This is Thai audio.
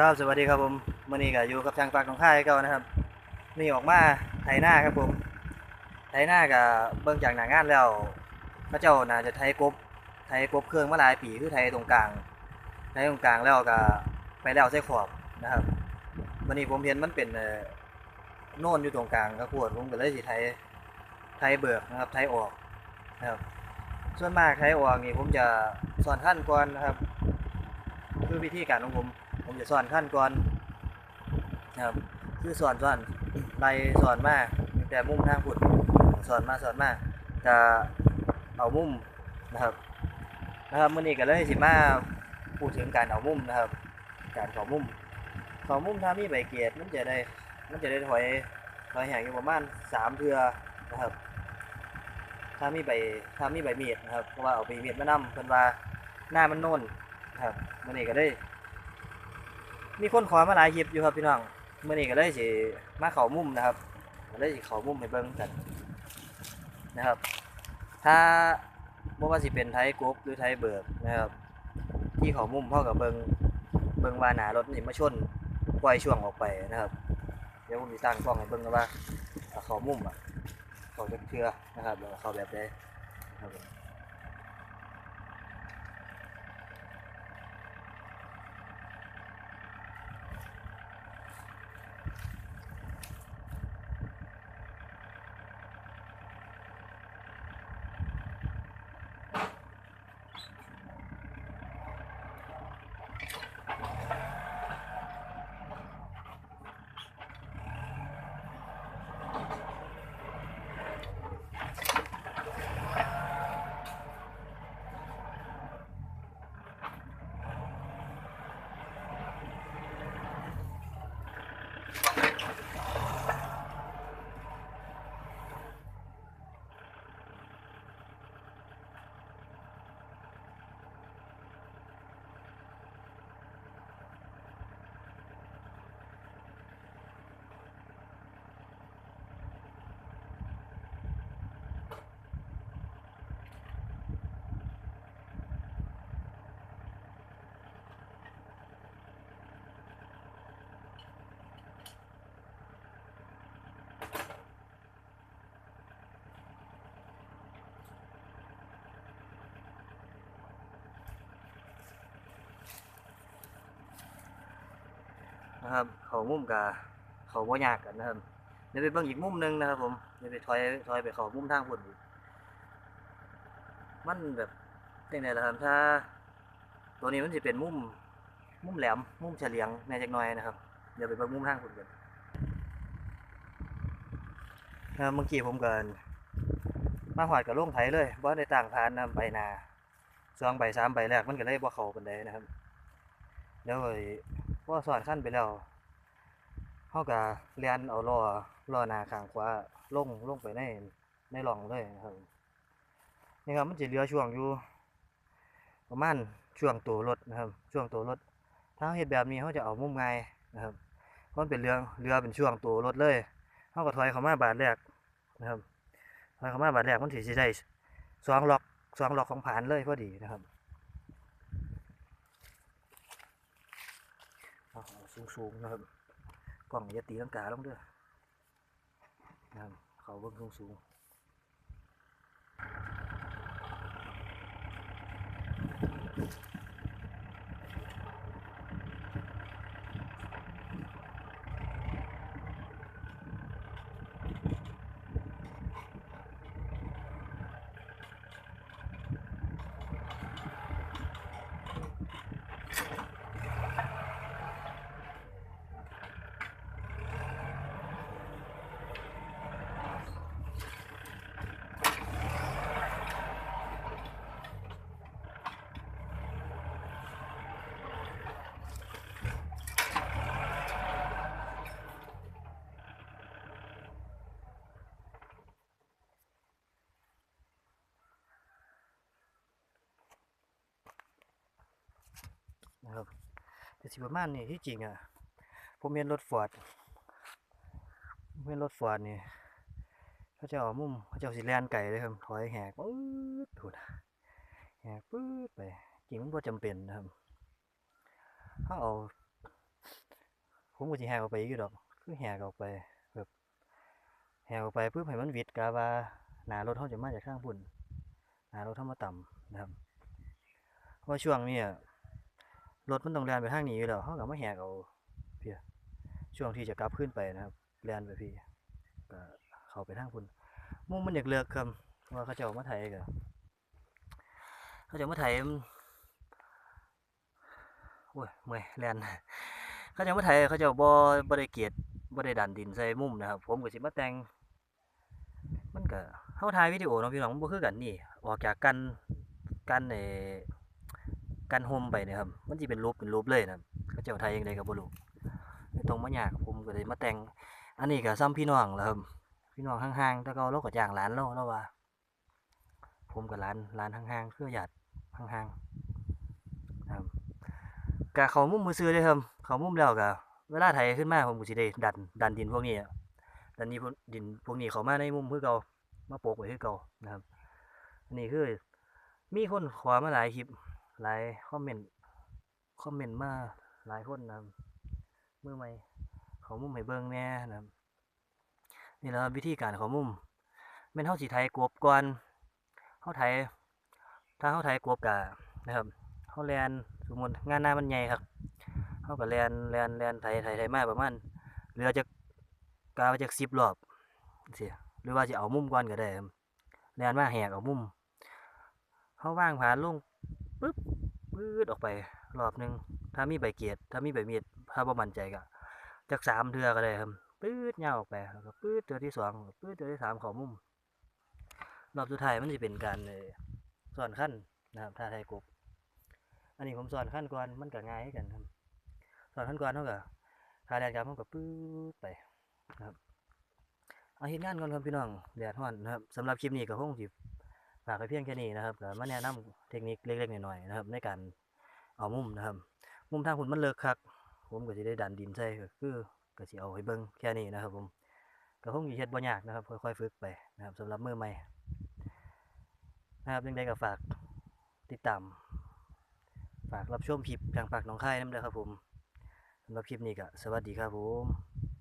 ครับสวัสดีครับผมมื่อนี้ก็อยู่กับทางฝากของค่ายก่านะครับนี่ออกมาไถหน้าครับผมไถหน้ากับเบิ่งจากหน้างานแล้วพระเจ้าน่าจะไถกบไถกบเครื่องมาหลายปีคือไถตรงกลางไถตรงกลางแล้วก็ไปแล้วใส่ขอบนะครับวันนี้ผมเห็นมันเป็นโน่นอยู่ตรงกลางครับพวดผมก็เลยสิไถไถเบิกนะครับไถออกนะครับส่วนมากไถออกนี่ผมจะสอนขั้นก่อนนะครับ คือวิธีการของผม ผมจะสอนขั้นก่อนนะครับคือสอนสอนไล่สอนมาตั้งแต่มุมทางพุดสอนมาสอนมาจะเอามุมนะครับนะครับมื่อนี้ก็เลยสิมาพูดถึงการเอามุมนะครับ การขอมุมขอมุมถ้ามีใบเกียรติมันจะได้มันจะได้ถอยถอยแห่งอยู่ประมาณสามเทือนะครับถ้ามีใบถ้ามีใบมีดนะครับเพราะว่าเอาใบมีดมานำเพิ่นว่าหน้ามันโน่น ครับมื่อนี้ก็ได้ มีคนขอมาหลายคลิปอยู่ครับพี่น้องมื่อนี้ก็เลยสิมาเข้ามุมนะครับก็เลยสิเข้ามุมให้เบิ่งกันนะครับ ถ้าบ่ว่าสิเป็นไทยกบหรือไทยเบิร์กนะครับ ที่เข้ามุมเท่ากับเบิ่งเบิ่งว่าหนารถนี่มาชนปล่อยช่วงออกไปนะครับ เดี๋ยวผมสิตั้งกล้องให้เบิ่งนะว่าเข้ามุมอะเข้าจักเทื่อนะครับแล้วเข้าแบบใดครับ นะครับ เขามุมกับเขาบ่ยากกันนะครับเดี๋ยวไปเบิ่งอีกมุมหนึ่งนะครับ ผมเดี๋ยวไปถอยถอยไปเขามุมทางพุ่นอีกมันแบบจังไดล่ะครับถ้า ตัวนี้มันสิเป็นมุมมุมแหลมมุมเฉลียงแหน่จักหน่อยนะครับ เดี๋ยวไปเบิ่งมุมทางพุ่นกันนะครับเมื่อกี้ผมเกินมาหอดกับล่งไถเลยบ่ได้ต่างผ่านนะใบนาสองใบสามใบแรกมันก็เลยบ่เข้าปานใดนะครับ เดี๋ยวไอ พอสอนขั้นไปแล้วเฮาก็เรียนเอาล้อล้อหน้าข้างขวาลงลงไปในในร่องเลยนะครับนี่ครับมันจะเหลือช่วงอยู่ ประมาณช่วงตัวรถนะครับ ช่วงตัวรถถ้าเราเฮ็ดแบบนี้เขาจะเอามุมไงนะครับเพราะมันเป็นเรือเรือเป็นช่วงตัวรถเลยเขาก็ถอยเข้ามาบาทแรกนะครับถอยเข้ามาบาทแรกมันสิสิได้สองล็อกสองล็อกของผ่านเลยพอดีนะครับ เอา สูงๆนะครับกล่องอย่าตีลังกาลงด้วยนะครับเขาเบิ้งสูงๆ นะครับแต่สิประมาณนี้ที่จริงอะผมเห็นรถฟอร์ดผมเห็นรถฟอร์ดนี่เขาจะเอามุมเขาจะเอาสิแลนไก่เลยครับถอยแหกปื๊ดถูกแหกปื๊ดไปจริงมันบ่จำเป็นนะครับเขาเอาผมก็สิแหกออกไปอยู่ดอก คือแหกออกไปแบบแหกออกไปปุ๊บให้มันวิดกะว่าหนารถเฮาจะมาจากทางพุ่นหนารถเฮามาต่ำนะครับเพราะช่วงนี้อะ รถมันต้องแลนไปทางนี้อยู่แล้วเฮาก็มาแหกเอาเพียช่วงที่จะกลับขึ้นไปนะครับแลนไปพี่ก็เข้าไปทางพุ่นมุมมันอยากเลือกครับว่าเขาเจ้ามาไถก็เขาเจ้ามาไถมันโอ้ยเมื่อยแลนเขาเจ้ามาไถเขาเจ้าบ่บ่ได้เกียรติบ่ได้ดันดินใส่มุมนะครับ ผมก็สิมาแต่งมันก็เฮาถ่ายวิดีโอเนาะพี่น้องมันบ่คือกันนี่ ออกจากกันกันไอ้ กันโฮมไปนี่ยครับ มันสิเป็นรูปเป็นรูปเลยนะครับเขาเจ้าถ่ายจังไดก็บ่รู้ไม่ต้องมายากผมก็เลยมาแต่ง อันนี้ก็ซ้ำพี่น้องแล้วครับ พี่น้องห่างๆแต่ก่าเราก็จ้างหลานเราแล้วว่า ผมกับหลานหลานห่างๆคือญาติห่างๆครับก็เขามุมมือซื้อเลยครับ เขามุมแล้วก็เวลาไถขึ้นมาผมก็สิได้ดันดันดินพวกนี้ดันนี้ดินพวกนี้เขามาในมุมคือเก่ามาโปกไว้คือเก่านะครับ อันนี้คือมีคนขอมาหลายคลิป หลายคอมเมนต์คอมเมนต์มาหลายคนนะมือใหม่เขามุมให้เบิ่งแน่นะครับนี่แหละครับวิธีการของมุมแม่นเฮาสิไถกบก่อนเฮาไถถ้าเฮาไถกบกะนะครับเฮาแลนสมมุติงานหน้ามันใหญ่ครับเฮาก็แลนแลนแลนไถไถไถมาประมาณเหลือจักาวจัก10รอบจังซี่หรือว่าสิเอามุมก่อนก็ได้ครับแลนมาแหกเอามุมเฮาวางผ่านลง ปื๊ดออกไปรอบหนึง ถ้ามีใบเกียรถ้ามีใบมีดถ้าบ่มั่นใจก็จักสามเทือก็ได้ครับปื๊ดยาออกไปแล้วก็ปื๊ดตัวที่สองปื๊ดตัวที่สามเขอมุมรอบสุดท้ายมันจะเป็นการเลยสอนขั้นนะครับท่าไทยกบอันนี้ผมสอนขั้นก่อนมันก็ง่ายคือกันครับสอนขั้นก่อนเท่ากับท่าแดดครับเท่ากับปื๊ดไปนะครับเอาเห็นงานก่อนครับพี่น้องแดดฮ้อนนะครับสำหรับคลิปนี้ก็คงสิ ฝากไปเพียงแค่นี้นะครับก็มาแนะนำเทคนิคเล็กๆน้อยๆนะครับ ในการเอามุมนะครับ มุมทางคุณมันเลิกคัก ผมก็จะได้ดันดินใส่ก็คือก็สิเอาให้เบิ่งแค่นี้นะครับ ผมก็คงสิเฮ็ดบ่ยากนะครับ ค่อยๆฝึกไปนะครับสำหรับมือใหม่นะครับยังไงก็ฝากติดตามฝากรับชมคลิปทางปากหนองคายน้ำเด้อครับผมสำหรับคลิปนี้ก็สวัสดีครับผม